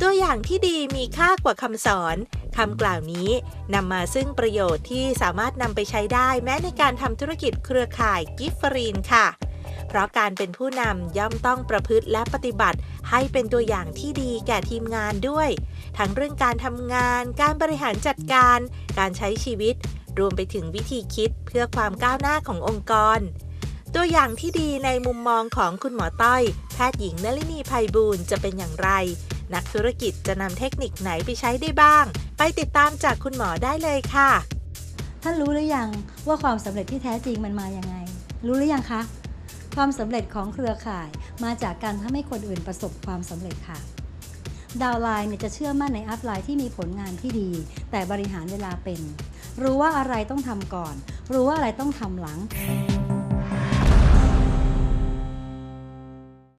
ตัวอย่างที่ดีมีค่ากว่าคำสอนคำกล่าวนี้นำมาซึ่งประโยชน์ที่สามารถนำไปใช้ได้แม้ในการทำธุรกิจเครือข่ายกิฟฟรีนค่ะ เพราะการเป็นผู้นำย่อมต้องประพฤติและปฏิบัติ ให้เป็นตัวอย่างที่ดีแก่ทีมงานด้วย ทั้งเรื่องการทำงาน การบริหารจัดการ การใช้ชีวิต รวมไปถึงวิธีคิดเพื่อความก้าวหน้าขององค์กร ตัวอย่างที่ดีในมุมมองของคุณหมอต้อย แพทย์หญิงนลินีภัยบูลย์จะเป็นอย่างไร นักธุรกิจจะนำเทคนิคไหนไปใช้ได้บ้าง ไปติดตามจากคุณหมอได้เลยค่ะ ท่านรู้หรือยังว่าความสำเร็จที่แท้จริงมันมาอย่างไง รู้หรือยังคะ ความสำเร็จของเครือข่ายมาจากการทำให้คนอื่นประสบความสำเร็จค่ะดาวไลน์เนี่ยจะเชื่อมั่นในอัพไลน์ที่มีผลงานที่ดี แต่บริหารเวลาเป็น รู้ว่าอะไรต้องทำก่อน รู้ว่าอะไรต้องทำหลัง